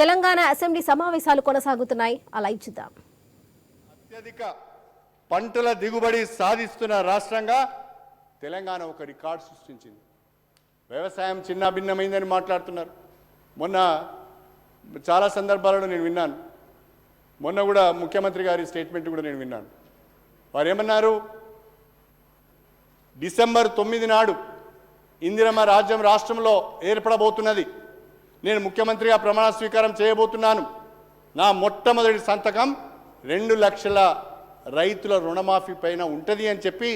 Telangana assembly సమావేశాలు కొనసాగుతున్నాయి. అలా ఇచ్చుదాం. అత్యధిక పంటల దిగుబడి సాధిస్తున్న రాష్ట్రంగా తెలంగాణ ఒక రికార్డు సృష్టించింది. వ్యవసాయం చిన్న భిన్నమైందని మాట్లాడుతున్నారు. మొన్న చాలా సందర్భాలలో నేను విన్నాను. మొన్న కూడా ముఖ్యమంత్రి గారి స్టేట్మెంట్ కూడా నేను విన్నాను. వారు ఏమన్నారు డిసెంబర్ తొమ్మిది నాడు ఇందిరమ్మ రాజ్యం రాష్ట్రంలో ఏర్పడబోతున్నది. నేను ముఖ్యమంత్రిగా ప్రమాణ స్వీకారం చేయబోతున్నాను. నా మొట్టమొదటి సంతకం రెండు లక్షల రైతుల రుణమాఫీ పైన ఉంటుంది అని చెప్పి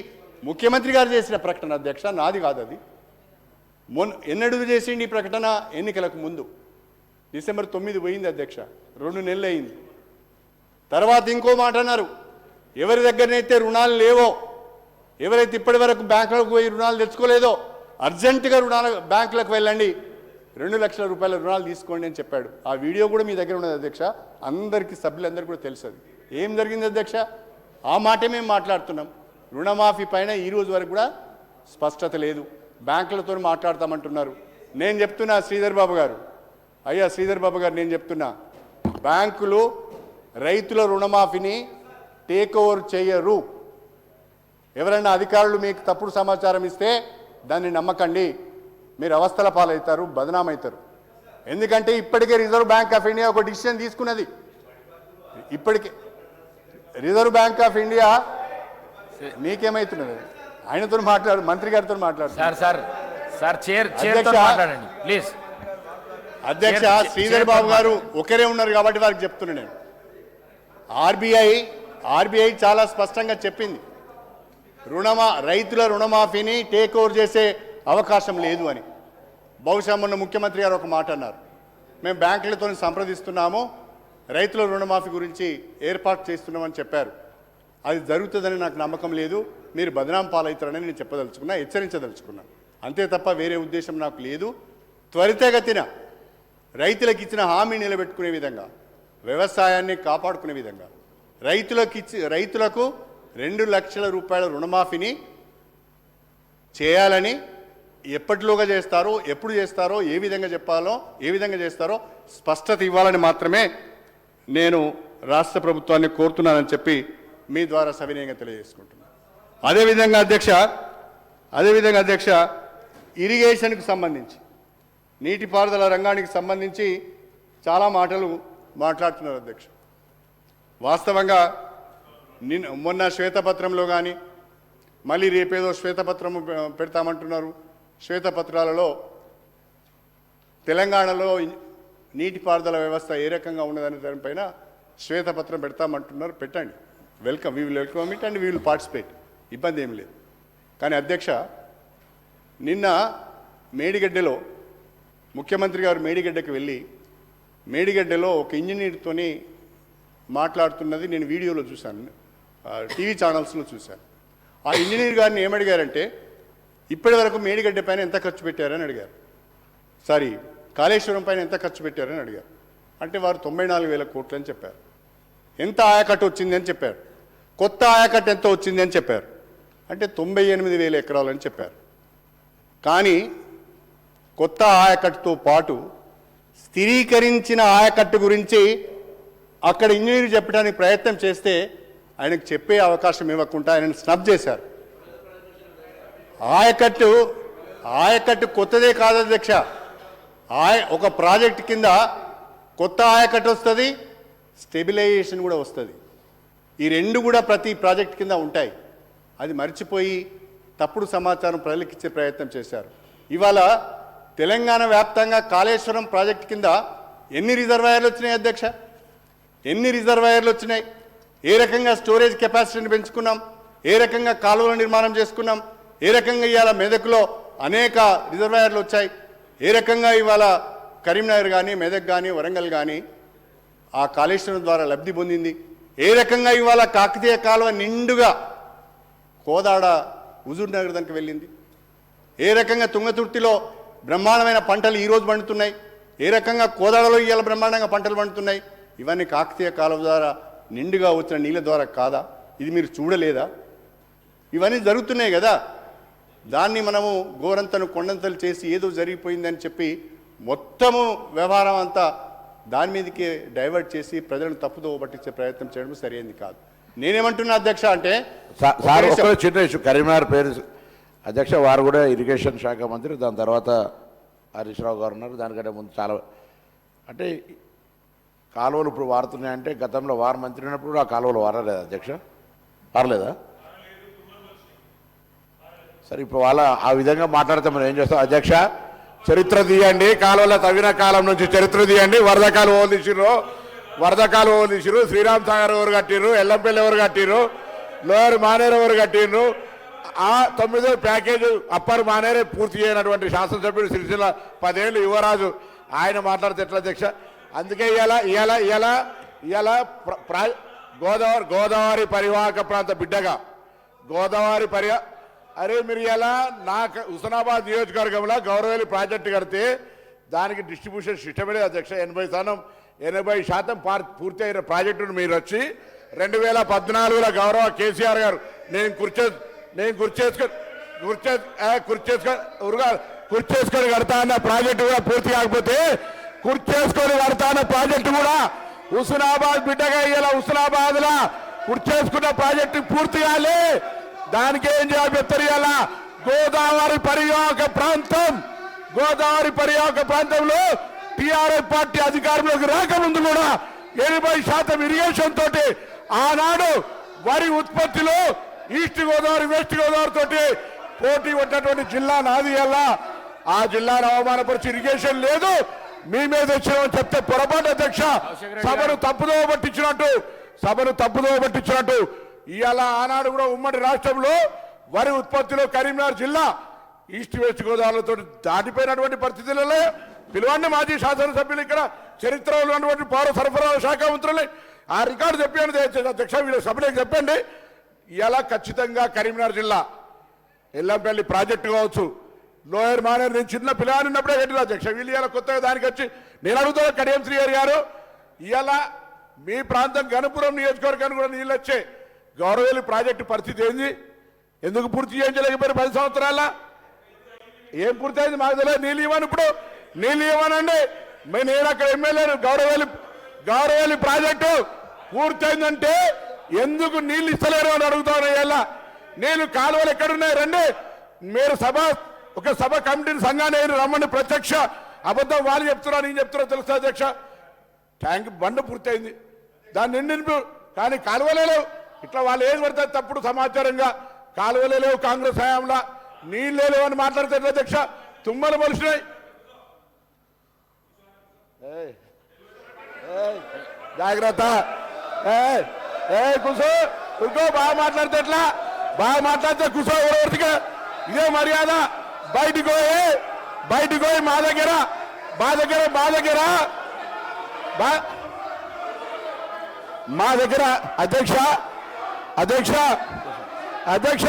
ముఖ్యమంత్రి గారు చేసిన ప్రకటన అధ్యక్ష నాది కాదు అది. మొన్న ఎన్నడూ చేసిండి ఈ ప్రకటన ఎన్నికలకు ముందు. డిసెంబర్ తొమ్మిది పోయింది అధ్యక్ష రెండు నెలలు అయింది. తర్వాత ఇంకో మాట అన్నారు ఎవరి దగ్గరనైతే రుణాలు లేవో ఎవరైతే ఇప్పటి వరకు బ్యాంకులకు పోయి రుణాలు తెచ్చుకోలేదో అర్జెంటుగా రుణాలు బ్యాంకులకు వెళ్ళండి రెండు లక్షల రూపాయల రుణాలు తీసుకోండి అని చెప్పాడు. ఆ వీడియో కూడా మీ దగ్గర ఉన్నది అధ్యక్ష. అందరికీ సభ్యులందరికీ కూడా తెలుసు ఏం జరిగింది అధ్యక్ష? ఆ మాటే మేము మాట్లాడుతున్నాం. రుణమాఫీ పైన ఈ రోజు వరకు కూడా స్పష్టత లేదు. బ్యాంకులతో మాట్లాడతామంటున్నారు. నేను చెప్తున్నా శ్రీధర్ బాబు గారు. అయ్యా శ్రీధర్ బాబు గారు నేను చెప్తున్నా. బ్యాంకులు రైతుల రుణమాఫీని టేక్ ఓవర్ చేయరు. ఎవరైనా అధికారులు మీకు తప్పుడు సమాచారం ఇస్తే దాన్ని నమ్మకండి. మీరు అవస్థల పాలవుతారు బదనామవుతారు. ఎందుకంటే ఇప్పటికే రిజర్వ్ బ్యాంక్ ఆఫ్ ఇండియా ఒక డిసిషన్ తీసుకున్నది. ఇప్పటికే రిజర్వ్ బ్యాంక్ ఆఫ్ ఇండియా మీకేమవుతున్నది ఆయనతో మాట్లాడు మంత్రి గారితో మాట్లాడు. Sir sir chair. మాట్లాడండి ప్లీజ్. అధ్యక్ష శ్రీధర్ బాబు గారు ఒకరే ఉన్నారు కాబట్టి వారికి చెప్తున్నా నేను. ఆర్బీఐ ఆర్బీఐ చాలా స్పష్టంగా చెప్పింది. రుణమా రైతుల రుణమాఫీని టేక్ ఓవర్ చేసే అవకాశం లేదు అని. బహుశా మొన్న ముఖ్యమంత్రి గారు ఒక మాట అన్నారు. మేము బ్యాంకులతో సంప్రదిస్తున్నాము రైతుల రుణమాఫీ గురించి ఏర్పాటు చేస్తున్నామని చెప్పారు. అది జరుగుతుందని నాకు నమ్మకం లేదు. మీరు బదనాం పాలవుతారని నేను చెప్పదలుచుకున్నా హెచ్చరించదలుచుకున్నాను అంతే తప్ప వేరే ఉద్దేశం నాకు లేదు. త్వరితగతిన రైతులకు ఇచ్చిన హామీ నిలబెట్టుకునే విధంగా వ్యవసాయాన్ని కాపాడుకునే విధంగా రైతులకు ఇచ్చి రైతులకు రెండు లక్షల రూపాయల రుణమాఫీని చేయాలని ఎప్పటిలోగా చేస్తారో ఎప్పుడు చేస్తారో ఏ విధంగా చెప్పాలో ఏ విధంగా చేస్తారో స్పష్టత ఇవ్వాలని మాత్రమే నేను రాష్ట్ర ప్రభుత్వాన్ని కోరుతున్నానని చెప్పి మీ ద్వారా సవినయంగా తెలియజేసుకుంటున్నాను. అదేవిధంగా అధ్యక్ష అదేవిధంగా అధ్యక్ష ఇరిగేషన్కి సంబంధించి నీటిపారుదల రంగానికి సంబంధించి చాలా మాటలు మాట్లాడుతున్నారు అధ్యక్ష. వాస్తవంగా నిన్న మొన్న శ్వేతపత్రంలో కానీ మళ్ళీ రేపేదో శ్వేతపత్రం పెడతామంటున్నారు. శ్వేతపత్రాలలో తెలంగాణలో నీటిపారుదల వ్యవస్థ ఏ రకంగా ఉన్నదనే దానిపైన శ్వేతపత్రం పెడతామంటున్నారు. పెట్టండి. Welcome. We will welcome it and we will participate ఇబ్బంది ఏం లేదు. కానీ అధ్యక్ష నిన్న మేడిగడ్డలో ముఖ్యమంత్రి గారు మేడిగడ్డకి వెళ్ళి మేడిగడ్డలో ఒక ఇంజనీర్తోని మాట్లాడుతున్నది నేను వీడియోలో చూశాను. టీవీ ఛానల్స్లో చూశాను. ఆ ఇంజనీర్ గారిని ఏమడిగారంటే ఇప్పటి వరకు మేడిగడ్డ పైన ఎంత ఖర్చు పెట్టారని అడిగారు. సారీ కాళేశ్వరం పైన ఎంత ఖర్చు పెట్టారని అడిగారు. అంటే వారు తొంభై నాలుగు వేల కోట్లు అని చెప్పారు. ఎంత ఆయకట్టు వచ్చింది అని చెప్పారు. కొత్త ఆయకట్టు ఎంత వచ్చింది అని చెప్పారు. అంటే తొంభై ఎనిమిది వేల ఎకరాలని చెప్పారు. కానీ కొత్త ఆయకట్టుతో పాటు స్థిరీకరించిన ఆయకట్టు గురించి అక్కడ ఇంజనీర్ చెప్పడానికి ప్రయత్నం చేస్తే ఆయనకు చెప్పే అవకాశం ఇవ్వకుండా ఆయనను స్నబ్ చేశారు. ఆయకట్టు ఆయకట్టు కొత్తదే కాదు అధ్యక్ష. ఆయ ఒక ప్రాజెక్ట్ కింద కొత్త ఆయకట్టు వస్తుంది స్టెబిలైజేషన్ కూడా వస్తుంది. ఈ రెండు కూడా ప్రతి ప్రాజెక్ట్ కింద ఉంటాయి. అది మర్చిపోయి తప్పుడు సమాచారం ప్రజలకు ఇచ్చే ప్రయత్నం చేశారు. ఇవాళ తెలంగాణ వ్యాప్తంగా కాళేశ్వరం ప్రాజెక్ట్ కింద ఎన్ని రిజర్వాయర్లు వచ్చినాయి అధ్యక్ష? ఎన్ని రిజర్వాయర్లు వచ్చినాయి? ఏ రకంగా స్టోరేజ్ కెపాసిటీని పెంచుకున్నాం? ఏ రకంగా కాలువల నిర్మాణం చేసుకున్నాం? ఏ రకంగా ఇవాళ మెదక్లో అనేక రిజర్వాయర్లు వచ్చాయి? ఏ రకంగా ఇవాళ కరీంనగర్ కానీ మెదక్ కానీ వరంగల్ కానీ ఆ కాళేశ్వరం ద్వారా లబ్ధి పొందింది? ఏ రకంగా ఇవాళ కాకతీయ కాలువ నిండుగా కోదాడ హుజూర్ నగర్ దానికి వెళ్ళింది? ఏ రకంగా తుంగతుర్తిలో బ్రహ్మాండమైన పంటలు ఈరోజు పండుతున్నాయి? ఏ రకంగా కోదాడలో ఇవాళ బ్రహ్మాండంగా పంటలు పండుతున్నాయి? ఇవన్నీ కాకతీయ కాలువ ద్వారా నిండుగా వచ్చిన నీళ్ళ ద్వారా కాదా? ఇది మీరు చూడలేదా? ఇవన్నీ జరుగుతున్నాయి కదా? దాన్ని మనము గోరంతను కొండంతలు చేసి ఏదో జరిగిపోయిందని చెప్పి మొత్తము వ్యవహారం అంతా దాని మీదకి డైవర్ట్ చేసి ప్రజలను తప్పుదోవ పట్టించే ప్రయత్నం చేయడం సరైనది కాదు. నేనేమంటున్నా అధ్యక్ష అంటే చిన్న ఇష్యూ. కరీంనగర్ పేరు అధ్యక్ష వారు కూడా ఇరిగేషన్ శాఖ మంత్రి దాని తర్వాత హరీష్ రావు గారు ఉన్నారు. దానికంటే ముందు చాలా అంటే కాలువలు ఇప్పుడు వారుతున్నాయంటే గతంలో వారు మంత్రి ఉన్నప్పుడు ఆ కాలువలు వారలేదా అధ్యక్ష. వారలేదా? సరే ఇప్పుడు వాళ్ళ ఆ విధంగా మాట్లాడితే మనం ఏం చేస్తాం? అధ్యక్ష చరిత్ర తీయండి. కాలువల తవ్విన కాలం నుంచి చరిత్ర తీయండి. వరద కాలువ తీసిర్రు వరద కాలువ తీసిర్రు శ్రీరామ్ సాగర్ ఎవరు కట్టిర్రు? ఎల్లంపల్లి ఎవరు కట్టిర్రు? లోయర్ మానేరు ఎవరు కట్టిర్రు? ఆ తొమ్మిదో ప్యాకేజ్ అప్పర్ మానేరే పూర్తి చేయనటువంటి శాసనసభ్యుడు సిరిసిల్ల పదేళ్ళు యువరాజు. ఆయన మాట్లాడితే ఎట్లా అధ్యక్ష? అందుకే ఇలా ఇలా ఇలా ఇలా గోదావరి గోదావరి పరివాహక ప్రాంత బిడ్డగా గోదావరి పర్యా అరే మీరు ఎలా నాకు హుస్నాబాద్ నియోజకవర్గంలో గౌరవేలి ప్రాజెక్టు కడితే దానికి డిస్ట్రిబ్యూషన్ సిస్టమే అధ్యక్ష. ఎనభై శాతం ఎనభై శాతం పూర్తి అయిన ప్రాజెక్టును మీరు వచ్చి రెండు వేల పద్నాలుగులో గౌరవ కేసీఆర్ గారు నేను కుర్చే నేను కుర్చేసుకొని కుర్చే ఆ, కుర్చేసుకొని ఉరుగా కుర్చేసుకొని కడతా అన్న ప్రాజెక్టు కూడా పూర్తి కాకపోతే కుర్చేసుకొని కడతా అన్న ప్రాజెక్టు కూడా హుస్నాబాద్ బిడ్డగా ఇలా హుస్నాబాద్లో కుర్చేసుకున్న ప్రాజెక్టు పూర్తి కాలే. దానికి ఏం చేయాలి ఇలా గోదావరి పరివాహక ప్రాంతం. గోదావరి పరివాహక ప్రాంతంలో టిఆర్ఎస్ పార్టీ అధికారంలోకి రాకముందు కూడా ఎనభై శాతం ఇరిగేషన్ తోటి ఆనాడు వరి ఉత్పత్తిలో ఈస్ట్ గోదావరి వెస్ట్ గోదావరి తోటి పోటీ ఉన్నటువంటి జిల్లా నాది అలా ఆ జిల్లాను అవమానపరిచి ఇరిగేషన్ లేదు. మీ మీద వచ్చినామని చెప్తే పొరపాటు అధ్యక్ష. సభను తప్పుదోవ పట్టించినట్టు సభను తప్పుదోవ పట్టించినట్టు ఇవాళ ఆనాడు కూడా ఉమ్మడి రాష్ట్రంలో వరి ఉత్పత్తిలో కరీంనగర్ జిల్లా ఈస్ట్ వెస్ట్ గోదావరితో దాటిపోయినటువంటి పరిస్థితులలో పిలవండి మాజీ శాసనసభ్యులు ఇక్కడ చరిత్రలో ఉన్నటువంటి పౌర సరఫరాల శాఖ మంత్రులు. ఆ రికార్డు చెప్పాను అధ్యక్ష వీళ్ళ సభ్యులకు చెప్పండి? ఇలా ఖచ్చితంగా కరీంనగర్ జిల్లా ఎల్లంపల్లి ప్రాజెక్టు కావచ్చు. లోయర్ మానేర్ నేను చిన్న పిల్లని ఉన్నప్పుడే కట్టిన అధ్యక్ష వీళ్ళు ఇలా కొత్తగా దానికి వచ్చి నేను అడుగుతా కడియం శ్రీహరి గారు ఇలా మీ ప్రాంతం గణపురం నియోజకవర్గానికి కూడా నీళ్ళు వచ్చే గౌరవేలు ప్రాజెక్టు పరిస్థితి ఏంది? ఎందుకు పూర్తి చేయించలేకపోయారు పది సంవత్సరాల? ఏం పూర్తయింది మాకు తెలియదు. నీళ్ళు ఇవ్వను ఇప్పుడు. నీళ్ళు ఇవ్వనండి. నేను అక్కడ ఎమ్మెల్యేను. గౌరవేలు గౌరవేలు ప్రాజెక్టు పూర్తయిందంటే ఎందుకు నీళ్ళు ఇస్తలేరు అని అడుగుతాను ఇలా నీళ్ళు కాలువలు ఎక్కడున్నాయి? రండి. మీరు సభ ఒక సభ కమిటీని సంఘాన్ని రమ్మని ప్రత్యక్ష అబద్ధం వాళ్ళు చెప్తున్నా నేను చెప్తున్నా తెలుసా అధ్యక్ష. ట్యాంక్ బండ పూర్తయింది. దాన్ని నిండి కానీ కాలువలేవు లేవు. ఇట్లా వాళ్ళు ఏం పడితే తప్పుడు సమాచారంగా కాలువలే లేవు కాంగ్రెస్ హయాంలో నీళ్ళే లేవు అని మాట్లాడతారు అధ్యక్ష? తుమ్మలు మనుషులై. జాగ్రత్త. ఏ కుసో కూసో బాగా మాట్లాడితే ఎట్లా? బాగా మాట్లాడితే కుసో ఎవరికి ఇదే మర్యాద. బయటికి పోయి బయటికి పోయి మా దగ్గర మా దగ్గర మా దగ్గర. బా- మా దగ్గర అధ్యక్ష అధ్యక్ష అధ్యక్ష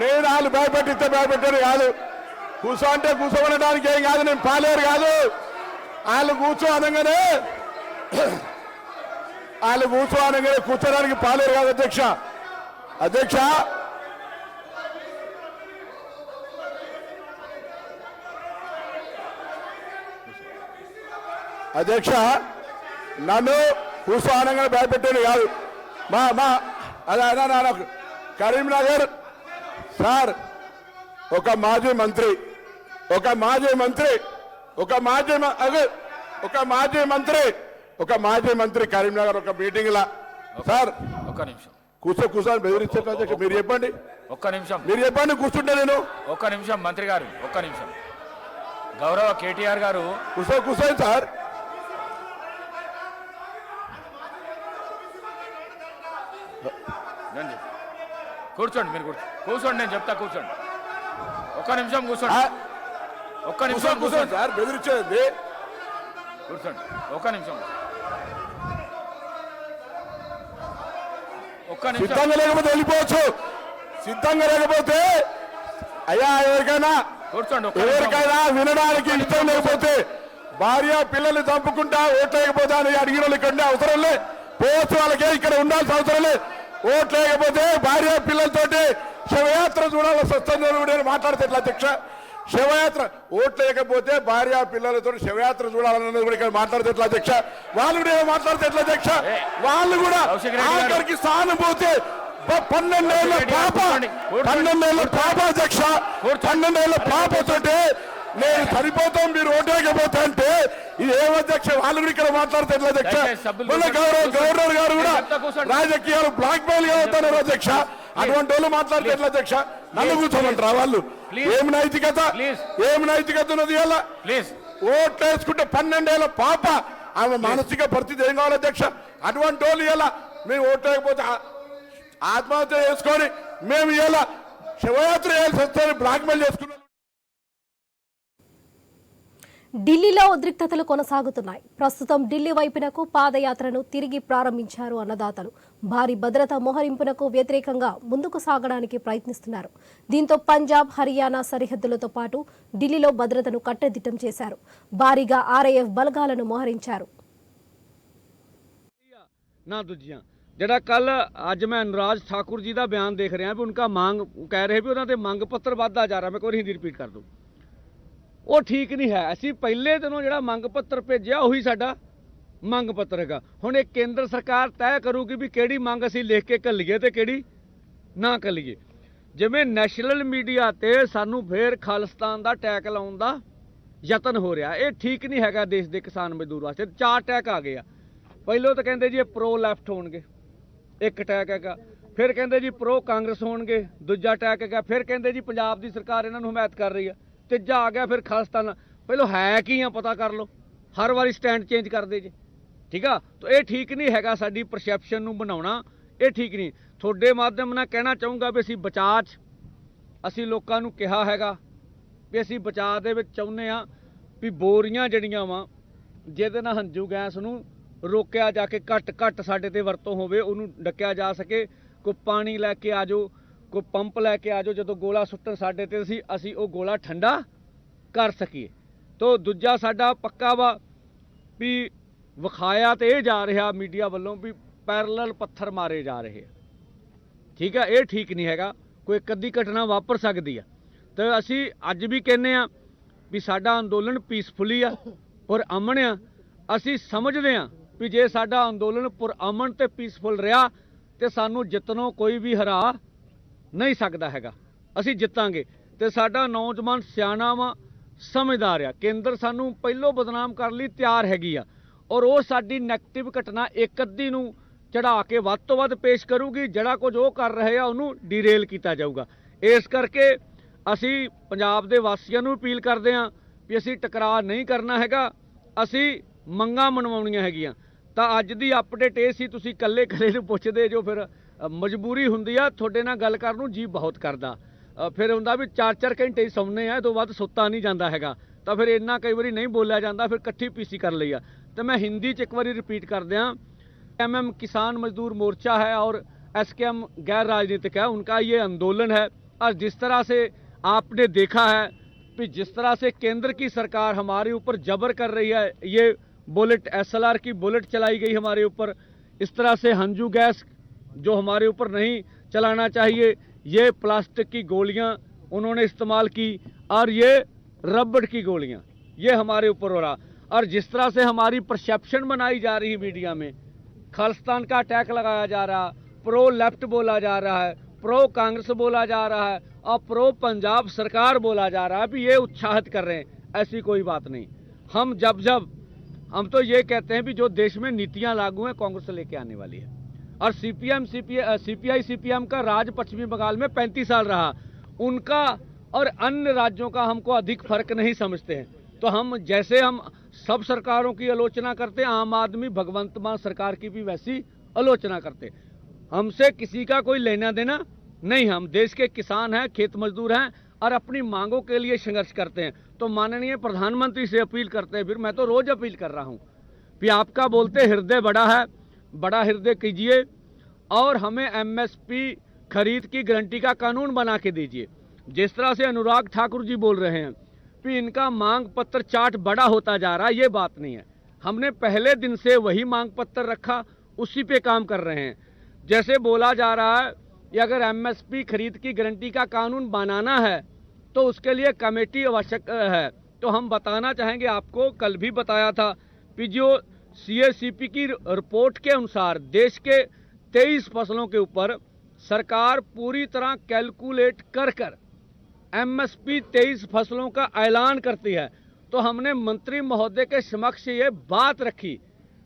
నేను వాళ్ళు భయపెట్టిస్తే భయపెట్టారు కాదు. కూర్చో అంటే కూర్చోబడడానికి ఏం కాదు నేను పాలేరు కాదు. వాళ్ళు కూర్చో అనగానే వాళ్ళు కూర్చో అనగానే కూర్చోడానికి పాలేరు కాదు అధ్యక్ష. అధ్యక్ష అధ్యక్ష నన్ను కూర్చో అనగానే భయపెట్టాడు కాదు. మా మా అదే కరీంనగర్ సార్ ఒక మాజీ మంత్రి ఒక మాజీ మంత్రి ఒక మాజీ ఒక మాజీ మంత్రి ఒక మాజీ మంత్రి కరీంనగర్ ఒక మీటింగ్ లా సార్ ఒక్క నిమిషం. కూర్చో కూర్చొని అధ్యక్ష మీరు చెప్పండి. ఒక్క నిమిషం. మీరు చెప్పండి కూర్చుంటే నేను. ఒక్క నిమిషం మంత్రి గారు ఒక్క నిమిషం. గౌరవ కేటీఆర్ గారు కూర్చో కూర్చోండి సార్ రండి. కూర్చోండి మీరు కూర్చో కూర్చోండి నేను చెప్తా కూర్చోండి. ఒక్క నిమిషం కూర్చోండి. ఒక్క నిమిషం కూర్చోండి సార్ బెదిరించేది కూర్చోండి ఒక్క నిమిషం. ఒక్క నిమిషం. సిద్ధంగా లేకపోతే వెళ్ళిపోవచ్చు. సిద్ధంగా లేకపోతే అయ్యా ఎవరికైనా కూర్చోండి ఎవరికైనా వినడానికి ఇష్టం లేకపోతే భార్య పిల్లల్ని చంపుకుంటా ఓట్లు లేకపోతే అని అడిగిన వాళ్ళు ఇక్కడ అవసరం లే. పోవచ్చు వాళ్ళకే ఇక్కడ ఉండాల్సిన అవసరం లే. ఓట్లు లేకపోతే భార్య పిల్లలతోటి శవయాత్ర చూడాల్సి వస్తుంది అని కూడా మాట్లాడితే ఎట్లా అధ్యక్ష? శివయాత్ర ఓట్లు లేకపోతే భార్య పిల్లలతో శివయాత్ర చూడాలన్నది కూడా ఇక్కడ మాట్లాడితే ఎట్లా అధ్యక్ష? వాళ్ళు కూడా ఏమో మాట్లాడితే ఎట్లా అధ్యక్ష? వాళ్ళు కూడా. ఆఖరికి సానుభూతి. ప- పన్నెండేళ్ళ కౌశిక్ రెడ్డి గారు, పాప. పన్నెండేళ్ళ పాప అధ్యక్ష. పన్నెండేళ్ళ పాపతోటి నేను చనిపోతాం మీరు ఓటేయకపోతే అంటే ఇది ఏం అధ్యక్ష వాళ్ళు కూడా ఇక్కడ మాట్లాడితే ఎట్లా అధ్యక్ష? కూర్చోండి. గౌరవ గవర్నర్ గారు కూడా. రాజకీయాలు బ్లాక్ మెయిల్గా అవుతున్నారు అధ్యక్ష. అటువంటి వాళ్ళు మాట్లాడితే ఎట్లా అధ్యక్ష? నన్ను కూర్చోమంటారా వాళ్ళు? Please. ఏం నైతికత? Please. ఏం నైతికత ఉన్నది ఇలా ప్లీజ్ ఓట్లేసుకుంటే పన్నెండేళ్ళ పాప. ఆమె మానసిక పరిస్థితి ఏం కావాలి అధ్యక్ష? అటువంటి వాళ్ళు ఇలా మేము ఓట్లేకపోతే ఆ- ఆత్మహత్య చేసుకొని మేము ఇలా శివయాత్ర చేయాల్సి వస్తే బ్లాక్ మెయిల్ చేసుకున్నాం. ఢిల్లీలో ఉద్రిక్తతలు కొనసాగుతున్నాయి ప్రస్తుతం ఢిల్లీ వైపునకు పాదయాత్రను తిరిగి ప్రారంభించారు అన్నదాతలు భారీ భద్రత మోహరింపునకు వ్యతిరేకంగా ముందుకు సాగడానికి ప్రయత్నిస్తున్నారు దీంతో పంజాబ్ హర్యానా సరిహద్దులతో పాటు ఢిల్లీలో భద్రతను కట్టదిట్టం చేశారు భారీగా ఆర్ఏఎఫ్ బలగాలను మోహరించారు ਨਾ ਦੂਜੀਆਂ ਜਿਹੜਾ ਕੱਲ ਅੱਜ ਮੈਂ ਅਨੁਰਾਜ ਠਾਕੁਰ ਜੀ ਦਾ ਬਿਆਨ ਦੇਖ ਰਿਹਾ ਵੀ ਉਨਕਾ ਮੰਗ ਕਹਿ ਰਹੇ ਵੀ ਉਹਨਾਂ ਦੇ ਮੰਗ ਪੱਤਰ ਵੱਧਦਾ ਜਾ ਰਿਹਾ ਮੈਂ ਕੋਈ ਹਿੰਦੀ ਰਿਪੀਟ ਕਰ ਦੂੰ ਉਹ ਠੀਕ ਨਹੀਂ ਹੈ। ਅਸੀਂ ਪਹਿਲੇ ਦਿਨੋਂ ਜਿਹੜਾ ਮੰਗ ਪੱਤਰ ਭੇਜਿਆ, ਉਹੀ ਸਾਡਾ ਮੰਗ ਪੱਤਰ ਹੈਗਾ। ਹੁਣ ਇਹ ਕੇਂਦਰ ਸਰਕਾਰ ਤੈਅ ਕਰੂਗੀ ਵੀ ਕਿਹੜੀ ਮੰਗ ਅਸੀਂ ਲਿਖ ਕੇ ਘੱਲੀਏ ਤੇ ਕਿਹੜੀ ਨਾ ਘੱਲੀਏ। ਜਿਵੇਂ ਨੈਸ਼ਨਲ ਮੀਡੀਆ ਤੇ ਸਾਨੂੰ ਫੇਰ ਖਾਲਿਸਤਾਨ ਦਾ ਟੈਗ ਲਾਉਣ ਦਾ ਯਤਨ ਹੋ ਰਿਹਾ। ਇਹ ਠੀਕ ਨਹੀਂ ਹੈਗਾ ਦੇਸ਼ ਦੇ ਕਿਸਾਨ ਮਜ਼ਦੂਰ ਵਾਸਤੇ। ਚਾਰ ਟੈਗ ਆ ਗਏ ਆ। ਪਹਿਲੋਂ ਤਾਂ ਕਹਿੰਦੇ ਜੀ ਇਹ ਪ੍ਰੋ ਲੈਫਟ ਹੋਣਗੇ। ਇੱਕ ਟੈਗ ਹੈਗਾ। ਫਿਰ ਕਹਿੰਦੇ ਜੀ ਪ੍ਰੋ ਕਾਂਗਰਸ ਹੋਣਗੇ। ਦੂਜਾ ਟੈਗ ਹੈਗਾ। ਫਿਰ ਕਹਿੰਦੇ ਜੀ ਪੰਜਾਬ ਦੀ ਸਰਕਾਰ ਇਹਨਾਂ ਨੂੰ ਹਮਾਇਤ ਕਰ ਰਹੀ ਆ। ਤੀਜਾ ਆ ਗਿਆ, ਫਿਰ ਖਾਲਿਸਤਾਨ ਪਹਿਲੋਂ ਹੈ ਕੀ ਆ ਪਤਾ ਕਰ ਲਓ। ਹਰ ਵਾਰੀ ਸਟੈਂਡ ਚੇਂਜ ਕਰਦੇ ਜੇ। ਠੀਕ ਆ? ਤਾਂ ਇਹ ਠੀਕ ਨਹੀਂ ਹੈਗਾ ਸਾਡੀ ਪਰਸੈਪਸ਼ਨ ਨੂੰ ਬਣਾਉਣਾ। ਇਹ ਠੀਕ ਨਹੀਂ। ਤੁਹਾਡੇ ਮਾਧਿਅਮ ਨਾਲ ਕਹਿਣਾ ਚਾਹੂੰਗਾ ਵੀ ਅਸੀਂ ਬਚਾਅ 'ਚ। ਅਸੀਂ ਲੋਕਾਂ ਨੂੰ ਕਿਹਾ ਹੈਗਾ ਵੀ ਅਸੀਂ ਬਚਾਅ ਦੇ ਵਿੱਚ ਚਾਹੁੰਦੇ ਆ ਵੀ ਬੋਰੀਆਂ ਜਿਹੜੀਆਂ ਵਾ, ਜਿਹਦੇ ਨਾਲ ਹੰਝੂ ਗੈਸ ਨੂੰ ਰੋਕਿਆ ਜਾ ਕੇ ਘੱਟ ਘੱਟ ਸਾਡੇ ਤੇ ਵਰਤੋਂ ਹੋਵੇ, ਉਹਨੂੰ ਡੱਕਿਆ ਜਾ ਸਕੇ। ਕੋਈ ਪਾਣੀ ਲੈ ਕੇ ਆਜੋ ਕੋਈ ਪੰਪ ਲੈ ਕੇ ਆ ਜਾਓ, ਜਦੋਂ ਗੋਲਾ ਸੁੱਟਣ ਸਾਡੇ ਤੇ ਅਸੀਂ ਅਸੀਂ ਉਹ ਗੋਲਾ ਠੰਡਾ ਕਰ ਸਕੀਏ। ਤੋ ਦੂਜਾ ਸਾਡਾ ਪੱਕਾ ਵਾ ਵੀ ਵਿਖਾਇਆ ਤੇ ਇਹ ਜਾ ਰਿਹਾ ਮੀਡੀਆ ਵੱਲੋਂ ਵੀ ਪੈਰਲਲ ਪੱਥਰ ਮਾਰੇ ਜਾ ਰਹੇ ਆ। ਠੀਕ ਆ, ਇਹ ਠੀਕ ਨਹੀਂ ਹੈਗਾ, ਕੋਈ ਇੱਕ ਅੱਧੀ ਘਟਨਾ ਵਾਪਰ ਸਕਦੀ ਆ। ਤੇ ਅਸੀਂ ਅੱਜ ਵੀ ਕਹਿੰਨੇ ਆ ਵੀ ਸਾਡਾ ਅੰਦੋਲਨ ਪੀਸਫੁਲੀ ਆ ਔਰ ਅਮਨ ਆ। ਅਸੀਂ ਸਮਝਦੇ ਆ ਵੀ ਜੇ ਸਾਡਾ ਅੰਦੋਲਨ ਪੁਰ ਅਮਨ ਤੇ ਪੀਸਫੁਲ ਰਿਹਾ ਤੇ ਸਾਨੂੰ ਜਿੱਤਨੋਂ ਕੋਈ ਵੀ ਹਰਾ ਨਹੀਂ ਸਕਦਾ ਹੈਗਾ। ਅਸੀਂ ਜਿੱਤਾਂਗੇ ਤੇ ਸਾਡਾ ਨੌਜਵਾਨ ਸਿਆਣਾ ਵਾ ਸਮਝਦਾਰ ਆ। ਕੇਂਦਰ ਸਾਨੂੰ ਪਹਿਲੋਂ ਬਦਨਾਮ ਕਰਨ ਲਈ ਤਿਆਰ ਹੈਗੀ ਆ ਔਰ ਉਹ ਸਾਡੀ ਨੈਗੇਟਿਵ ਘਟਨਾ ਇੱਕ ਅੱਧੀ ਨੂੰ ਚੜਾ ਕੇ ਵੱਧ ਤੋਂ ਵੱਧ ਪੇਸ਼ ਕਰੂਗੀ। ਜਿਹੜਾ ਕੁਝ ਉਹ ਕਰ ਰਹੇ ਆ, ਉਹਨੂੰ ਡੀਰੇਲ ਕੀਤਾ ਜਾਊਗਾ। ਇਸ ਕਰਕੇ ਅਸੀਂ ਪੰਜਾਬ ਦੇ ਵਾਸੀਆਂ ਨੂੰ ਅਪੀਲ ਕਰਦੇ ਹਾਂ ਵੀ ਅਸੀਂ ਟਕਰਾਅ ਨਹੀਂ ਕਰਨਾ ਹੈਗਾ। ਅਸੀਂ ਮੰਗਾਂ ਮਨਵਾਉਣੀਆਂ ਹੈਗੀਆਂ। ਤਾਂ ਅੱਜ ਦੀ ਅਪਡੇਟ ਇਹ ਸੀ, ਤੁਸੀਂ ਇਕੱਲੇ ਇਕੱਲੇ ਨੂੰ ਪੁੱਛਦੇ ਜੋ ਫਿਰ ਮਜਬੂਰੀ ਹੁੰਦੀ ਆ ਤੁਹਾਡੇ ਨਾਲ ਗੱਲ ਕਰਨ ਨੂੰ ਜੀ ਬਹੁਤ ਕਰਦਾ ਅ, ਫਿਰ ਹੁੰਦਾ ਵੀ 4-4 ਘੰਟੇ ਹੀ ਸੌਂਦੇ ਆ ਇਹ ਤੋਂ ਵੱਧ ਸੁੱਤਾ ਨਹੀਂ ਜਾਂਦਾ ਹੈਗਾ ਤਾਂ ਫਿਰ ਇੰਨਾ ਕਈ ਵਾਰੀ ਨਹੀਂ ਬੋਲਿਆ ਜਾਂਦਾ ਫਿਰ ਇਕੱਠੀ ਪੀਸੀ ਕਰ ਲਈ ਆ ਤੇ ਮੈਂ ਹਿੰਦੀ ਚ ਇੱਕ ਵਾਰੀ ਰਿਪੀਟ ਕਰ ਦਿਆਂ एमएम किसान मजदूर मोर्चा है और एसकेएम गैर राजनीतिक है उनका ये आंदोलन है और जिस तरह से आपने देखा है कि जिस तरह से केंद्र की सरकार हमारे ऊपर जबर कर रही है ये बुलेट एसएलआर की बुलेट चलाई गई हमारे ऊपर इस तरह से हंजू गैस जो हमारे ऊपर नहीं चलाना चाहिए, ये प्लास्टिक की गोलियाँ उन्होंने इस्तेमाल की और ये रबड़ की गोलियाँ, ये हमारे ऊपर हो रहा। और जिस तरह से हमारी परसेप्शन बनाई जा रही है मीडिया में, खालिस्तान का अटैक लगाया जा रहा प्रो लेफ़्ट बोला जा रहा है प्रो कांग्रेस बोला जा रहा है, और प्रो पंजाब सरकार बोला जा रहा है, अभी ये उत्साहित कर रहे हैं, ऐसी कोई बात नहीं। हम जब जब हम तो ये कहते हैं भी जो देश में नीतियाँ लागू हैं, कांग्रेस लेके आने वाली है। और सीपीएम सीपीआई सीपीएम का राज पश्चिमी बंगाल में 35 साल रहा। उनका और अन्य राज्यों का हमको अधिक फ़र्क नहीं समझते हैं। तो हम जैसे हम सब सरकारों की आलोचना करते आम आदमी भगवंत मान सरकार की भी वैसी आलोचना करते हमसे किसी का कोई लेना देना नहीं, हम देश के किसान हैं, खेत मजदूर हैं और अपनी मांगों के लिए संघर्ष करते हैं। तो माननीय प्रधानमंत्री से अपील करते हैं, फिर मैं तो रोज अपील कर रहा हूँ। कि आपका बोलते हृदय बड़ा है बड़ा हृदय कीजिए और हमें एमएसपी खरीद की गारंटी का कानून बना के दीजिए। जिस तरह से अनुराग ठाकुर जी बोल रहे हैं कि इनका मांग पत्र चार्ट बड़ा होता जा रहा है ये बात नहीं है। हमने पहले दिन से वही मांग पत्र रखा, उसी पे काम कर रहे हैं। जैसे बोला जा रहा है कि अगर एमएसपी खरीद की गारंटी का कानून बनाना है तो उसके लिए कमेटी आवश्यक है। तो हम बताना चाहेंगे, आपको कल भी बताया था, कि जो सीएसीपी की रिपोर्ट के अनुसार देश के 23 फ़सलों के ऊपर सरकार पूरी तरह कैलकुलेट कर कर एमएसपी 23 फ़सलों का ऐलान करती है। तो हमने मंत्री महोदय के समक्ष ये बात रखी।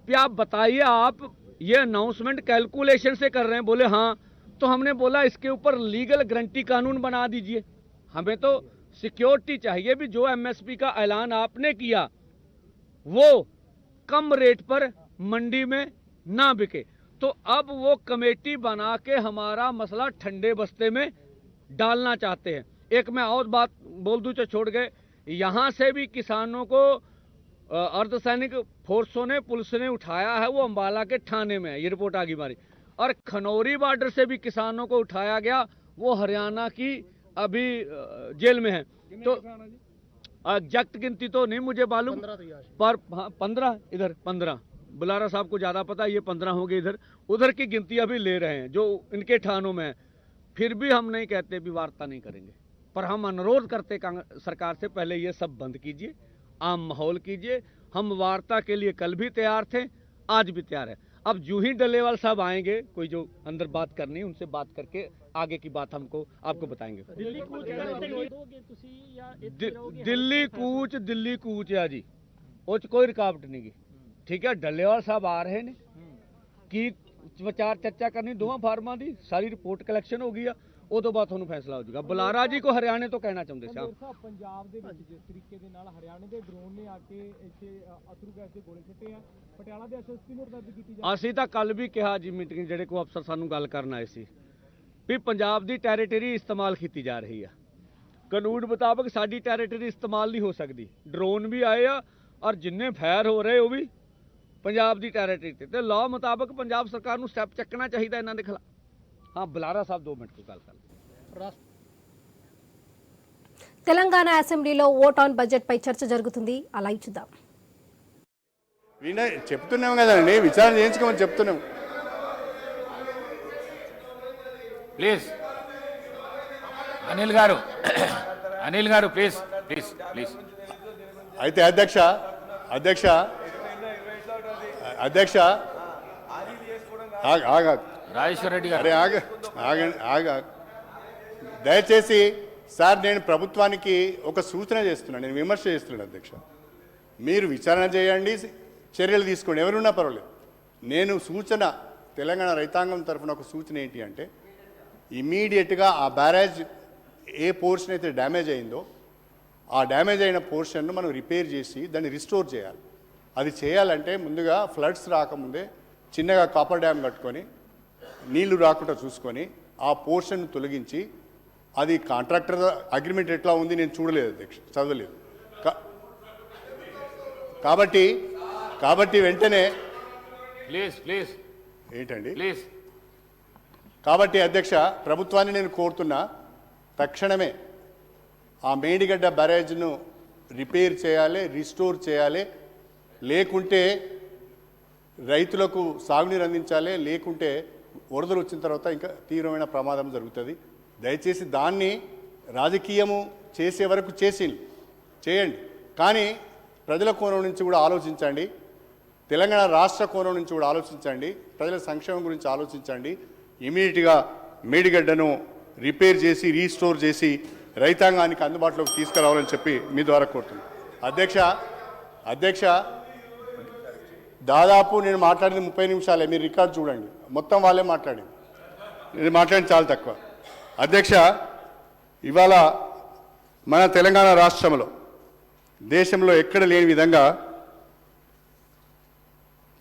कि आप बताइए, आप ये अनाउंसमेंट कैलकुलेशन से कर रहे हैं? बोले हाँ। तो हमने बोला, इसके ऊपर लीगल गारंटी कानून बना दीजिए। हमें तो सिक्योरिटी चाहिए भी। जो एमएसपी का ऐलान आपने किया, वो कम रेट पर मंडी में ना बिके। तो अब वो कमेटी बना के हमारा मसला ठंडे बस्ते में डालना चाहते हैं। एक मैं और बात बोल दूँ तो छोड़ गए। यहाँ से भी किसानों को अर्धसैनिक फोर्सों ने पुलिस ने उठाया है वो अंबाला के थाने में है ये रिपोर्ट आ गई हमारी। और खनौरी बॉर्डर से भी किसानों को उठाया गया वो हरियाणा की अभी जेल में है। तो एग्जैक्ट गिनती तो नहीं मुझे मालूम। पर हाँ पंद्रह? इधर पंद्रह। बुलारा साहब को ज़्यादा पता है ये पंद्रह होंगे इधर। उधर की गिनती अभी ले रहे हैं जो इनके थानों में है। फिर भी हम नहीं कहते भी वार्ता नहीं करेंगे। पर हम अनुरोध करते सरकार से पहले ये सब बंद कीजिए आम माहौल कीजिए। हम वार्ता के लिए कल भी तैयार थे आज भी तैयार है। अब जूही डलेवाल साहब आएँगे कोई जो अंदर बात करनी है उनसे बात करके आगे की बात हमको आपको बताएंगे दिल्ली ਦਿੱਲੀ ਕੂਚ ਦਿੱਲੀ ਕੂਚ ਆ ਜੀ ਉਹ ਚ ਕੋਈ ਰੁਕਾਵਟ ਨਹੀਂ ਗੀ ਠੀਕ ਹੈ ਡੱਲੇਵਾਲ ਸਾਹਿਬ ਆ ਰਹੇ ਨੇ ਕੀ ਵਿਚਾਰ ਚਰਚਾ ਕਰਨੀ ਦੋਵਾਂ ਫਾਰਮਾਂ ਦੀ ਸਾਰੀ ਰਿਪੋਰਟ ਕਲੈਕਸ਼ਨ ਹੋ ਗਈ ਆ ਉਹ ਤੋਂ ਬਾਅਦ ਤੁਹਾਨੂੰ ਫੈਸਲਾ ਹੋ ਜਾਊਗਾ ਬੁਲਾਰਾ ਜੀ ਕੋ ਹਰਿਆਣੇ ਤੋਂ ਕਹਿਣਾ ਚਾਹੁੰਦੇ ਸੀ ਹਜ਼ੂਰ ਸਾਹਿਬ ਪੰਜਾਬ ਦੇ ਵਿੱਚ ਜਿਸ ਤਰੀਕੇ ਦੇ ਨਾਲ ਹਰਿਆਣੇ ਦੇ ਡਰੋਨ ਨੇ ਆ ਕੇ ਇੱਥੇ ਅ, ਅਥਰੂ ਗੈਸ ਦੇ ਗੋਲੇ ਸਿੱਟੇ ਆ ਪਟਿਆਲਾ ਦੇ ਐਸਐਸਪੀ ਨੂੰ ਰਦ ਕੀਤੀ ਜਾ ਅਸੀਂ ਤਾਂ ਕੱਲ ਵੀ ਕਿਹਾ ਜੀ ਮੀਟਿੰਗ ਜਿਹੜੇ ਕੋ ਅਫਸਰ ਸਾਨੂੰ ਗੱਲ ਕਰਨ ਆਏ ਸੀ ਵੀ ਪੰਜਾਬ ਦੀ ਟੈਰੀਟਰੀ ਇਸਤੇਮਾਲ ਕੀਤੀ ਜਾ ਰਹੀ ਆ ਕਾਨੂੰਨ ਮੁਤਾਬਕ ਸਾਡੀ ਟੈਰੀਟਰੀ ਇਸਤੇਮਾਲ ਨਹੀਂ ਹੋ ਸਕਦੀ ਡਰੋਨ ਵੀ ਆਏ ਆ ਔਰ ਜਿੰਨੇ ਫਾਇਰ ਹੋ ਰਹੇ ਉਹ ਵੀ ਪੰਜਾਬ ਦੀ ਟੈਰੀਟਰੀ ਤੇ ਤੇ ਲਾਅ ਮੁਤਾਬਕ ਪੰਜਾਬ ਸਰਕਾਰ ਨੂੰ ਸਟੈਪ ਚੱਕਣਾ ਚਾਹੀਦਾ ਇਹਨਾਂ ਦੇ ਖਿਲਾਫ ਹਾਂ ਬੁਲਾਰਾ ਸਾਹਿਬ 2 ਮਿੰਟ ਕੋ ਗੱਲ ਕਰ తెలంగాణ అసెంబ్లీలో ఓట్ ఆన్ బడ్జెట్ పై చర్చ జరుగుతుంది అలా చూద్దాం విన చెప్తున్నాం కదండి విచారణ చేయించుకోమని చెప్తున్నాం ప్లీజ్. అనిల్ గారు. అనిల్ గారు ప్లీజ్ ప్లీజ్ ప్లీజ్. అయితే అధ్యక్ష అధ్యక్ష అధ్యక్ష. ఆగ రాజేశ్వర రెడ్డి గారు. అరే ఆగ ఆగండి ఆగ. దయచేసి సార్ నేను ప్రభుత్వానికి ఒక సూచన చేస్తున్నాను. నేను విమర్శ చేస్తున్నాను అధ్యక్ష. మీరు విచారణ చేయండి చర్యలు తీసుకోండి. ఎవరున్నా పర్వాలేదు. నేను సూచన తెలంగాణ రైతాంగం తరఫున ఒక సూచన ఏంటి అంటే ఇమీడియట్గా ఆ బ్యారేజ్ ఏ పోర్షన్ అయితే డ్యామేజ్ అయిందో ఆ డ్యామేజ్ అయిన పోర్షన్ను మనం రిపేర్ చేసి దాన్ని రిస్టోర్ చేయాలి. అది చేయాలంటే ముందుగా ఫ్లడ్స్ రాకముందే చిన్నగా కాపర్ డ్యామ్ కట్టుకొని నీళ్ళు రాకుండా చూసుకొని ఆ పోర్షన్ తొలగించి అది కాంట్రాక్టర్ అగ్రిమెంట్ ఎట్లా ఉంది నేను చూడలేదు అధ్యక్ష చదవలేదు. కాబట్టి కాబట్టి వెంటనే ప్లీజ్ ప్లీజ్. ఏంటండి? ప్లీజ్. కాబట్టి అధ్యక్ష ప్రభుత్వాన్ని నేను కోరుతున్నా తక్షణమే ఆ మేడిగడ్డ బ్యారేజ్ను రిపేర్ చేయాలి రిస్టోర్ చేయాలి. లేకుంటే రైతులకు సాగునీరు అందించాలి. లేకుంటే వరదలు వచ్చిన తర్వాత ఇంకా తీవ్రమైన ప్రమాదం జరుగుతుంది. దయచేసి దాన్ని రాజకీయము చేసే వరకు చేసి చేయండి. కానీ ప్రజల కోణం నుంచి కూడా ఆలోచించండి. తెలంగాణ రాష్ట్ర కోణం నుంచి కూడా ఆలోచించండి. ప్రజల సంక్షేమం గురించి ఆలోచించండి. ఇమీడియట్గా మేడిగడ్డను రిపేర్ చేసి రీస్టోర్ చేసి రైతాంగానికి అందుబాటులోకి తీసుకురావాలని చెప్పి మీ ద్వారా కోరుతున్నాను అధ్యక్ష అధ్యక్ష దాదాపు నేను మాట్లాడింది ముప్పై నిమిషాలే మీరు రికార్డ్ చూడండి. మొత్తం వాళ్ళే మాట్లాడింది. నేను మాట్లాడింది చాలా తక్కువ. అధ్యక్ష ఇవాళ మన తెలంగాణ రాష్ట్రంలో దేశంలో ఎక్కడ లేని విధంగా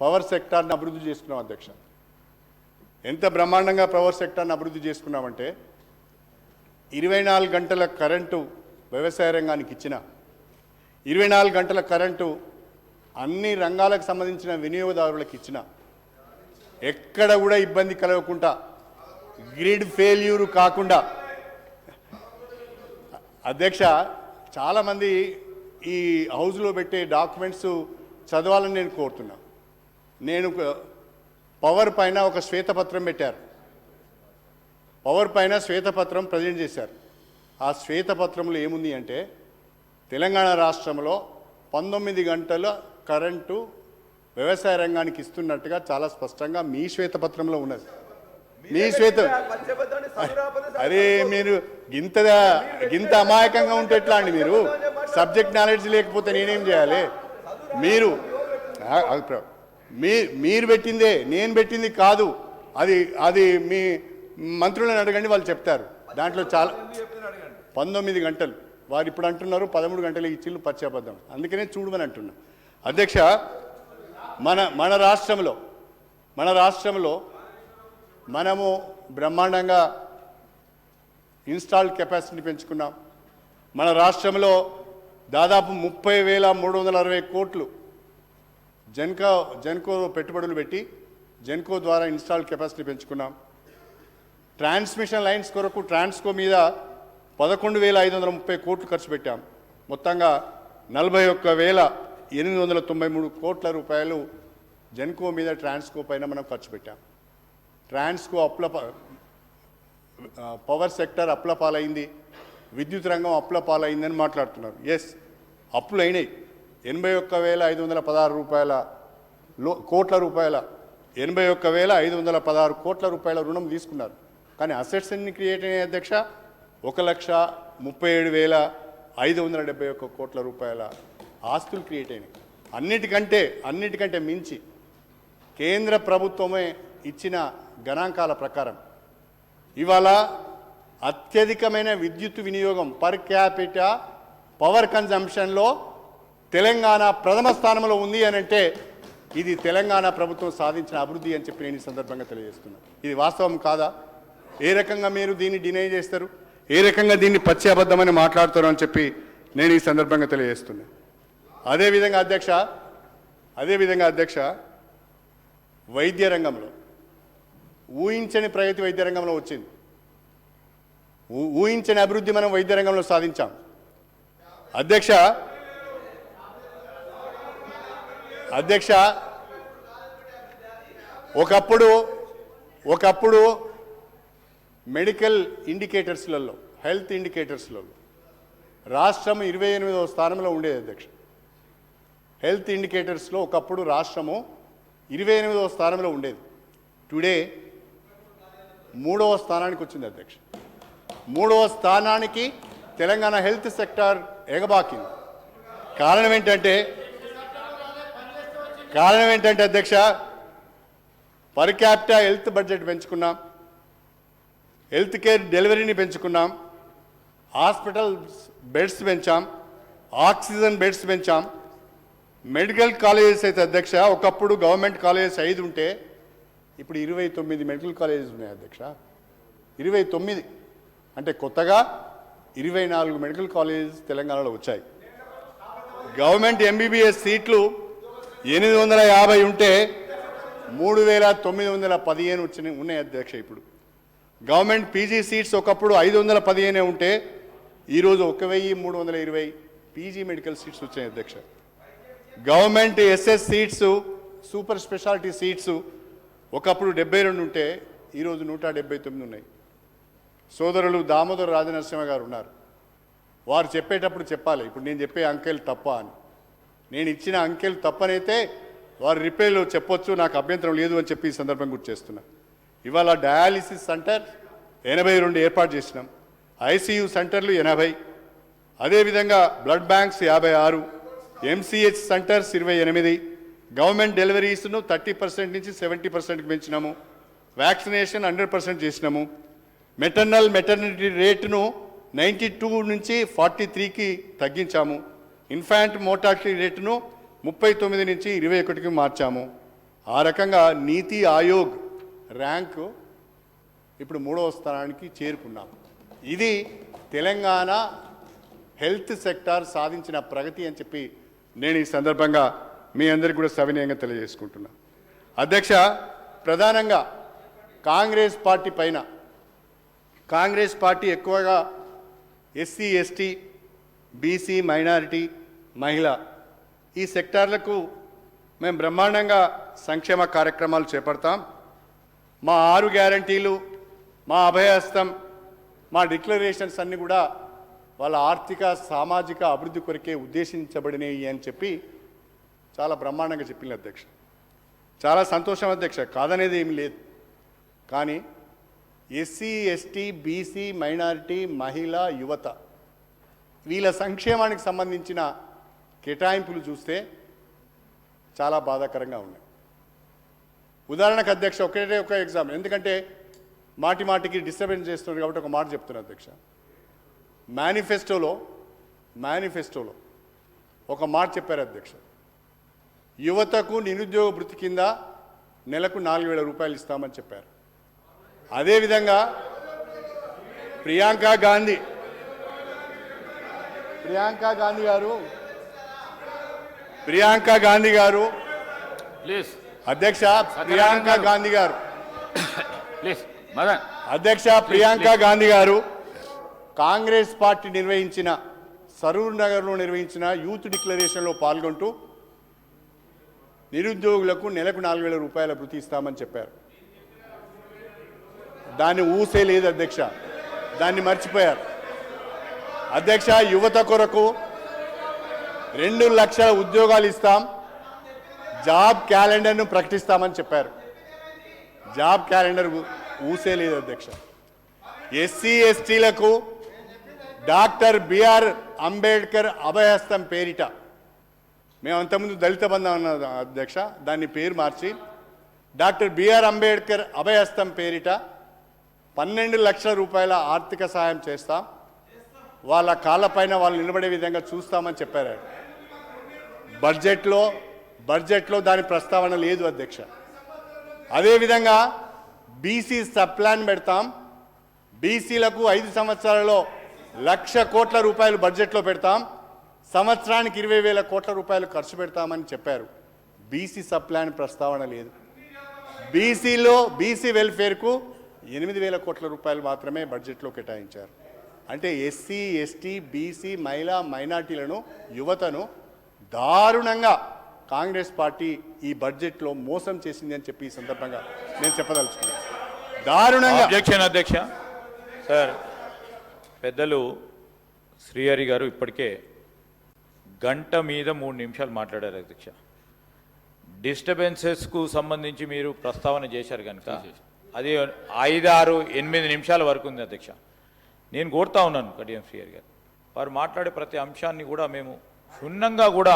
పవర్ సెక్టార్ని అభివృద్ధి చేసుకున్నాం అధ్యక్ష. ఎంత బ్రహ్మాండంగా పవర్ సెక్టర్ని అభివృద్ధి చేసుకున్నామంటే ఇరవై నాలుగు గంటల కరెంటు వ్యవసాయ రంగానికి ఇచ్చిన ఇరవై నాలుగు గంటల కరెంటు అన్ని రంగాలకు సంబంధించిన వినియోగదారులకు ఇచ్చిన ఎక్కడ కూడా ఇబ్బంది కలగకుండా గ్రిడ్ ఫెయిల్యూర్ కాకుండా. అధ్యక్ష చాలామంది ఈ హౌస్లో పెట్టే డాక్యుమెంట్స్ చదవాలని నేను కోరుతున్నా. నేను పవర్ పైన ఒక శ్వేతపత్రం పెట్టారు. పవర్ పైన శ్వేతపత్రం ప్రజెంట్ చేశారు. ఆ శ్వేతపత్రంలో ఏముంది అంటే తెలంగాణ రాష్ట్రంలో పంతొమ్మిది గంటల కరెంటు వ్యవసాయ రంగానికి ఇస్తున్నట్టుగా చాలా స్పష్టంగా మీ శ్వేతపత్రంలో ఉన్నది. మీ శ్వేత అరే మీరు గింత గింత అమాయకంగా ఉంటే ఎట్లా అండి మీరు? సబ్జెక్ట్ నాలెడ్జ్ లేకపోతే నేనేం చేయాలి? మీరు మీ మీరు పెట్టిందే నేను పెట్టింది కాదు. అది అది మీ మంత్రులను అడగండి వాళ్ళు చెప్తారు. దాంట్లో చాలా పంతొమ్మిది గంటలు. వారు ఇప్పుడు అంటున్నారు పదమూడు గంటలు ఇచ్చిళ్ళు పచ్చాబద్ధం అందుకనే చూడమని అంటున్నా. అధ్యక్ష మన మన రాష్ట్రంలో మన రాష్ట్రంలో మనము బ్రహ్మాండంగా ఇన్స్టాల్ కెపాసిటీ పెంచుకున్నాం. మన రాష్ట్రంలో దాదాపు ముప్పై వేల మూడు వందల అరవై కోట్లు జెన్కో జెన్కో పెట్టుబడులు పెట్టి జెన్కో ద్వారా ఇన్స్టాల్ కెపాసిటీ పెంచుకున్నాం. ట్రాన్స్మిషన్ లైన్స్ కొరకు ట్రాన్స్కో మీద పదకొండు వేల ఐదు వందల ముప్పై కోట్లు ఖర్చు పెట్టాం. మొత్తంగా నలభై ఒక్క వేల ఎనిమిది వందల తొంభై మూడు కోట్ల రూపాయలు జెన్కో మీద ట్రాన్స్కో పైన మనం ఖర్చు పెట్టాం. ట్రాన్స్కో అప్ల పవర్ సెక్టర్ అప్ల పాలైంది. విద్యుత్ రంగం అప్ల పాలైందని మాట్లాడుతున్నారు. ఎస్ అప్పులు అయినాయి ఎనభై ఒక్క వేల ఐదు వందల పదహారు రూపాయల లో కోట్ల రూపాయల ఎనభై ఒక్క వేల ఐదు వందల పదహారు కోట్ల రూపాయల రుణం తీసుకున్నారు. కానీ అసెట్స్ ఎన్ని క్రియేట్ అయినాయి అధ్యక్ష? ఒక లక్ష ముప్పై ఏడు వేల ఐదు వందల డెబ్బై ఒక్క కోట్ల రూపాయల ఆస్తులు క్రియేట్ అయినాయి. అన్నిటికంటే అన్నిటికంటే మించి కేంద్ర ప్రభుత్వమే ఇచ్చిన గణాంకాల ప్రకారం ఇవాళ అత్యధికమైన విద్యుత్ వినియోగం పర్ క్యాపిటా పవర్ కన్జంప్షన్లో తెలంగాణ ప్రథమ స్థానంలో ఉంది అని అంటే ఇది తెలంగాణ ప్రభుత్వం సాధించిన అభివృద్ధి అని చెప్పి నేను ఈ సందర్భంగా తెలియజేస్తున్నాను ఇది వాస్తవం కాదా? ఏ రకంగా మీరు దీన్ని డినై చేస్తారు? ఏ రకంగా దీన్ని పచ్చి అబద్ధమని మాట్లాడతారు అని చెప్పి నేను ఈ సందర్భంగా తెలియజేస్తున్నాను అదేవిధంగా అధ్యక్ష అదేవిధంగా అధ్యక్ష వైద్య రంగంలో ఊహించని ప్రగతి వైద్య రంగంలో వచ్చింది. ఊ- ఊహించని అభివృద్ధి మనం వైద్య రంగంలో సాధించాం. అధ్యక్ష అధ్యక్ష ఒకప్పుడు ఒకప్పుడు మెడికల్ ఇండికేటర్స్లలో హెల్త్ ఇండికేటర్స్లలో రాష్ట్రం ఇరవై ఎనిమిదవ స్థానంలో ఉండేది అధ్యక్ష. హెల్త్ ఇండికేటర్స్లో ఒకప్పుడు రాష్ట్రము ఇరవై ఎనిమిదవ స్థానంలో ఉండేది. టుడే మూడవ స్థానానికి వచ్చింది అధ్యక్ష. మూడవ స్థానానికి తెలంగాణ హెల్త్ సెక్టార్ ఎగబాకింది కారణం ఏంటంటే కారణం ఏంటంటే అధ్యక్ష పర్ క్యాపిటా హెల్త్ బడ్జెట్ పెంచుకున్నాం హెల్త్ కేర్ డెలివరీని పెంచుకున్నాం హాస్పిటల్ బెడ్స్ పెంచాం ఆక్సిజన్ బెడ్స్ పెంచాం. మెడికల్ కాలేజెస్ అయితే అధ్యక్ష ఒకప్పుడు గవర్నమెంట్ కాలేజెస్ ఐదు ఉంటే ఇప్పుడు ఇరవై తొమ్మిది మెడికల్ కాలేజెస్ ఉన్నాయి అధ్యక్ష. ఇరవై తొమ్మిది అంటే కొత్తగా ఇరవై నాలుగు మెడికల్ కాలేజెస్ తెలంగాణలో వచ్చాయి. గవర్నమెంట్ ఎంబీబీఎస్ సీట్లు ఎనిమిది వందల యాభై ఉంటే మూడు వేల తొమ్మిది వందల పదిహేను వచ్చినాయి ఉన్నాయి అధ్యక్ష ఇప్పుడు. గవర్నమెంట్ పీజీ సీట్స్ ఒకప్పుడు ఐదు వందల పదిహేనే ఉంటే ఈరోజు ఒక వెయ్యి మూడు వందల ఇరవై పీజీ మెడికల్ సీట్స్ వచ్చాయి అధ్యక్ష. Government SS seats super speciality seats ఒకప్పుడు డెబ్బై రెండు ఉంటే ఈరోజు నూట డెబ్బై తొమ్మిది ఉన్నాయి. సోదరులు దామోదర్ రాజనరసింహ గారు ఉన్నారు. వారు చెప్పేటప్పుడు చెప్పాలి ఇప్పుడు నేను చెప్పే అంకెలు తప్ప అని. నేను ఇచ్చిన అంకెలు తప్పనైతే వారు రిపేర్లు చెప్పొచ్చు నాకు అభ్యంతరం లేదు అని చెప్పి ఈ సందర్భం గుర్తు చేస్తున్నా. ఇవాళ డయాలిసిస్ సెంటర్ ఎనభై రెండు ఏర్పాటు చేసినాం. ఐసీయూ సెంటర్లు ఎనభై. అదేవిధంగా బ్లడ్ బ్యాంక్స్ యాభై ఆరు. ఎంసీహెచ్ సెంటర్స్ ఇరవై ఎనిమిది. గవర్నమెంట్ డెలివరీస్ను థర్టీ పర్సెంట్ నుంచి సెవెంటీ పర్సెంట్కి పెంచినాము. వ్యాక్సినేషన్ హండ్రెడ్ పర్సెంట్ చేసినాము. మెటర్నల్ మెటర్నిటీ రేటును నైంటీ టూ నుంచి ఫార్టీ త్రీకి తగ్గించాము. ఇన్ఫాంట్ మోర్టాలిటీ రేటును ముప్పై తొమ్మిది నుంచి ఇరవై ఒకటికి మార్చాము. ఆ రకంగా నీతి ఆయోగ్ ర్యాంకు ఇప్పుడు మూడవ స్థానానికి చేరుకున్నాం. ఇది తెలంగాణ హెల్త్ సెక్టార్ సాధించిన ప్రగతి అని చెప్పి నేను ఈ సందర్భంగా మీ అందరికీ కూడా సవినయంగా తెలియజేసుకుంటున్నా. అధ్యక్ష ప్రధానంగా కాంగ్రెస్ పార్టీ పైన కాంగ్రెస్ పార్టీ ఎక్కువగా ఎస్సీ ఎస్టీ బీసీ మైనారిటీ మహిళ. ఈ సెక్టార్లకు మేము బ్రహ్మాండంగా సంక్షేమ కార్యక్రమాలు చేపడతాం. మా ఆరు గ్యారంటీలు మా అభయహస్తం మా డిక్లరేషన్స్ అన్నీ కూడా వాళ్ళ ఆర్థిక సామాజిక అభివృద్ధి కొరకే ఉద్దేశించబడినవి అని చెప్పి చాలా బ్రహ్మాండంగా చెప్పింది అధ్యక్ష. చాలా సంతోషం అధ్యక్ష కాదనేది ఏమి లేదు. కానీ ఎస్సీ ఎస్టీ బీసీ మైనారిటీ మహిళ యువత వీళ్ళ సంక్షేమానికి సంబంధించిన కేటాయింపులు చూస్తే చాలా బాధాకరంగా ఉన్నాయి. ఉదాహరణకు అధ్యక్ష ఒకటే ఒక ఎగ్జామ్ ఎందుకంటే మాటి మాటికి డిస్టర్బెన్స్ చేస్తున్నారు కాబట్టి ఒక మాట చెప్తున్నా అధ్యక్ష. మేనిఫెస్టోలో మేనిఫెస్టోలో ఒక మాట చెప్పారు అధ్యక్ష. యువతకు నిరుద్యోగ వృత్తి కింద నెలకు నాలుగు వేల రూపాయలు ఇస్తామని చెప్పారు. అదేవిధంగా ప్రియాంక గాంధీ ప్రియాంక గాంధీ గారు ప్రియాంక గాంధీ గారు. ప్లీజ్. అధ్యక్ష ప్రియాంక గాంధీ గారు. ప్లీజ్ మదన్. అధ్యక్ష ప్రియాంక గాంధీ గారు. కాంగ్రెస్ పార్టీ నిర్వహించిన సరూర్ నగర్లో నిర్వహించిన యూత్ డిక్లరేషన్లో పాల్గొంటూ నిరుద్యోగులకు నెలకు నాలుగు వేల రూపాయల భృతి ఇస్తామని చెప్పారు. దాన్ని ఊసే లేదు అధ్యక్ష. దాన్ని మర్చిపోయారు. అధ్యక్ష యువత కొరకు రెండు లక్షల ఉద్యోగాలు ఇస్తాం. జాబ్ క్యాలెండర్ను ప్రకటిస్తామని చెప్పారు. జాబ్ క్యాలెండర్ ఊసే లేదు అధ్యక్ష. ఎస్సీ ఎస్టీలకు డాక్టర్ బిఆర్ అంబేద్కర్ అభయహస్తం పేరిట. మేము అంతకుముందు దళిత బంధం అన్న అధ్యక్ష దాన్ని పేరు మార్చి. డాక్టర్ బిఆర్ అంబేద్కర్ అభయహస్తం పేరిట పన్నెండు లక్షల రూపాయల ఆర్థిక సహాయం చేస్తాం. వాళ్ళ కాళ్ళపైన వాళ్ళు నిలబడే విధంగా చూస్తామని చెప్పారు బడ్జెట్లో బడ్జెట్లో దాని ప్రస్తావన లేదు అధ్యక్ష. అదేవిధంగా బీసీ సబ్ ప్లాన్ పెడతాం. బీసీలకు ఐదు సంవత్సరాలలో లక్ష కోట్ల రూపాయలు బడ్జెట్లో పెడతాం. సంవత్సరానికి ఇరవై వేల కోట్ల రూపాయలు ఖర్చు పెడతామని చెప్పారు. బీసీ సబ్ ప్లాన్ ప్రస్తావన లేదు. బీసీలో బీసీ వెల్ఫేర్కు ఎనిమిది వేల కోట్ల రూపాయలు మాత్రమే బడ్జెట్లో కేటాయించారు. అంటే ఎస్సీ ఎస్టీ బీసీ మహిళా మైనార్టీలను యువతను దారుణంగా కాంగ్రెస్ పార్టీ ఈ బడ్జెట్లో మోసం చేసింది అని చెప్పి ఈ సందర్భంగా నేను చెప్పదలుచుకున్నాను. దారుణంగా. అబ్జెక్షన్ అధ్యక్ష. సార్ పెద్దలు శ్రీహరి గారు ఇప్పటికే గంట మీద మూడు నిమిషాలు మాట్లాడారు అధ్యక్ష. డిస్టర్బెన్సెస్కు సంబంధించి మీరు ప్రస్తావన చేశారు కనుక అది ఐదు ఆరు ఎనిమిది నిమిషాల వరకు ఉంది అధ్యక్ష. నేను కోరుతా ఉన్నాను కడియం శ్రీహరి గారు. వారు మాట్లాడే ప్రతి అంశాన్ని కూడా మేము క్షుణ్ణంగా కూడా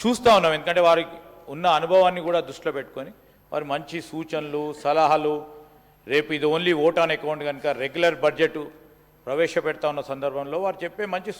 చూస్తూ ఉన్నాం. ఎందుకంటే వారికి ఉన్న అనుభవాన్ని కూడా దృష్టిలో పెట్టుకొని వారు మంచి సూచనలు సలహాలు రేపు ఇది ఓన్లీ ఓట్ ఆన్ అకౌంట్ కనుక రెగ్యులర్ బడ్జెట్ ప్రవేశపెడతా ఉన్న సందర్భంలో వారు చెప్పే మంచి